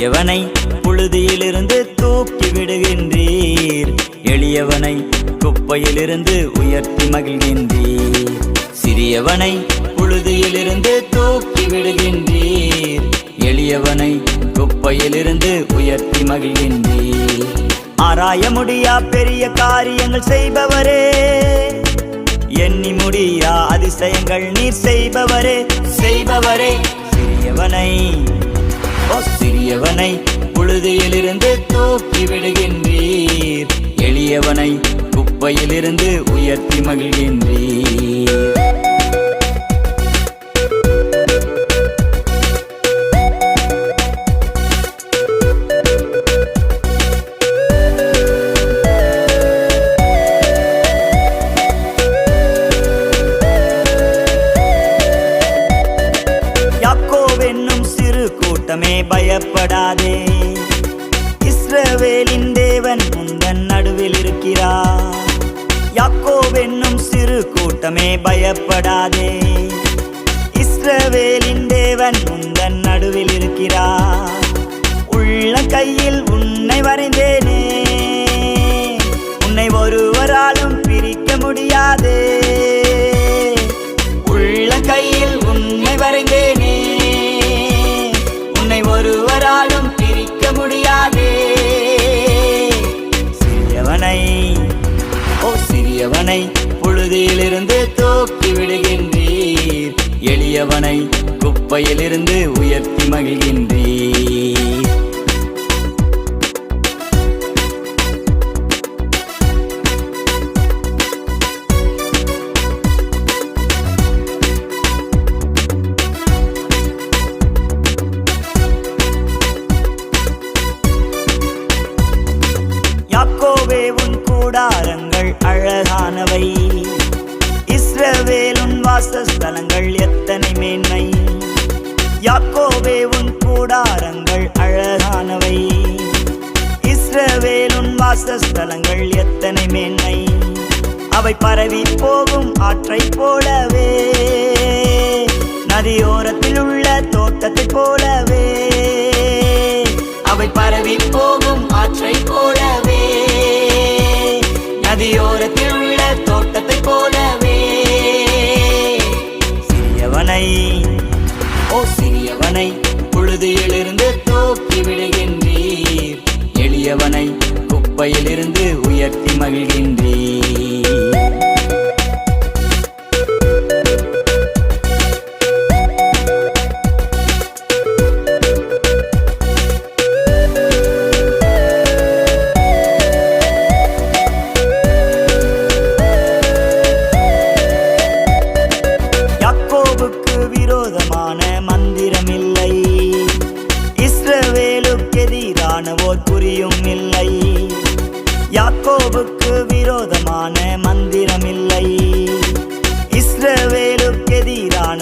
எளியவனை புழுதியிலிருந்து தூக்கி விடுகின்றீர். எளியவனை குப்பையிலிருந்து உயர்த்தி மகிழ்கின்றீர். சிறியவனை புழுதியிலிருந்து தூக்கி விடுகின்றீர். எளியவனை குப்பையிலிருந்து உயர்த்தி மகிழ்கின்றீர். ஆராய முடியா பெரிய காரியங்கள் செய்பவரே. எண்ணி முடியா அதிசயங்கள் நீர் செய்பவரே. செய்பவரே. சிறியவனை புழுதியிலிருந்து தூக்கி விடுகின்றீர். எளியவனை குப்பையிலிருந்து உயர்த்தி மகிழ்கின்றீர். கூட்டமே பயப்படாதே. இஸ்ரவேலின் தேவன் உந்தன் நடுவில் இருக்கிறார். யாக்கோவென்னும் சிறு கூட்டமே பயப்படாதே. இஸ்ரவேலின் தேவன் உந்தன் நடுவில் இருக்கிறார். உள்ள கையில் உன்னை வரைந்தேனே. உன்னை ஒருவராலும் பிரிக்க முடியாதே. எளியவனை குப்பையிலிருந்து உயர்த்தி மகிழ்கின்றீர். யாக்கோவே உன் கூடாரங்கள் அழகானவை. இஸ்ரவேலுன் வாசஸ்தலங்கள் எத்த எத்தனை மேன்மை. யாக்கோவே உன் கூடாரங்கள் அழகானவை. இஸ்ரவேல் உன் வாசஸ்தலங்கள் எத்தனை மேன்மை. அவை பரவி போகும் ஆற்றைப் போலவே. நதியோரத்தில் உள்ள தோட்டத்தை போலவே. எளியவனை குப்பையிலிருந்து உயர்த்தி மகிழ்கின்றேன்.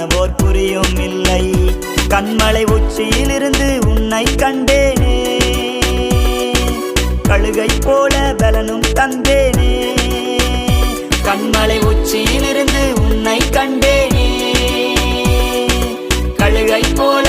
போர் புரியும் இல்லை. கண்மலை உச்சியிலிருந்து உன்னை கண்டேனே. கழுகை போல பலனும் தந்தேனே. கண்மலை உச்சியிலிருந்து உன்னை கண்டேனே. கழுகை போல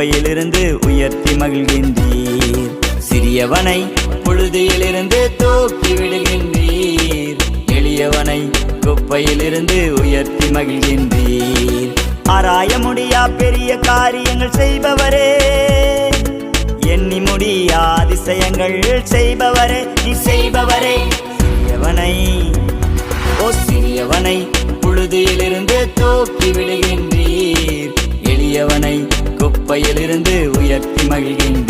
குப்பையிலிருந்து உயர்த்தி மகிழ்கின்றீர். சிறியவனை பொழுதியிலிருந்து தூக்கி விடுகின்றீர். எளியவனை குப்பையிலிருந்து உயர்த்தி மகிழ்கின்றீர். ஆராய முடியா பெரிய காரியங்கள் செய்பவரே. எண்ணி முடியா அதிசயங்கள் செய்பவரே. நீ செய்பவரே. சிறியவனை ஓ சிறியவனை பொழுதியிலிருந்து தூக்கி விடு எளியவனை குப்பையிலிருந்து உயர்த்தி மகிழ்கின்ற